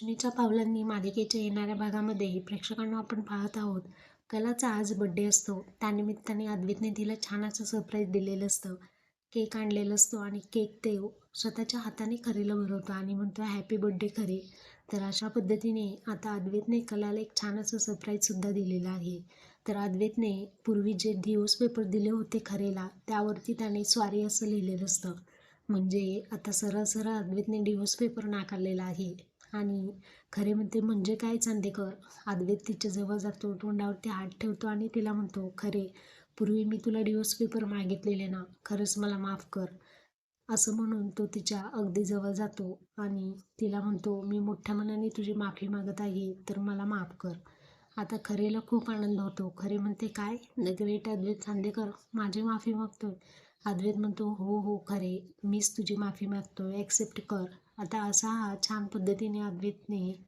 रजनीच्या पावलांनी मालिकेच्या येणाऱ्या भागामध्ये प्रेक्षकांना आपण पाहत आहोत. कलाचा आज बड्डे असतो. त्यानिमित्ताने अद्वितने तिला छान असं सरप्राईज दिलेलं असतं. केक आणलेलं असतो आणि केक ते स्वतःच्या हाताने खरेला भरवतो आणि म्हणतो हॅपी बड्डे खरे. तर अशा पद्धतीने आता अद्वैतने कलाला एक छान असं सरप्राईजसुद्धा दिलेलं आहे. तर अद्वैतने पूर्वी जे दिवस पेपर दिले होते खरेला त्यावरती त्याने स्वारी असं लिहिलेलं असतं. म्हणजे आता सरळ सरळ अद्वैतने डिवोर्स पेपर नाकारलेला आहे. आणि खरे म्हणते म्हणजे काय चांदेकर? अद्वैत तिच्या जवळ जातो तोंडावरती हात ठेवतो आणि तिला म्हणतो खरे पूर्वी मी तुला डिवोर्स पेपर मागितलेले ना खरंच मला माफ कर. असं म्हणून तो तिच्या अगदी जवळ जातो आणि तिला म्हणतो मी मोठ्या मनाने तुझी माफी मागत आहे तर मला माफ कर. आता खरेला खूप आनंद होतो. खरे म्हणते काय? द ग्रेट अद्वैत चांदेकर माझी माफी मागतोय? अद्वैत म्हणतो हो हो खरे मीच तुझी माफी मागतो ॲक्सेप्ट कर. आता असा हा छान पद्धतीने अद्वितने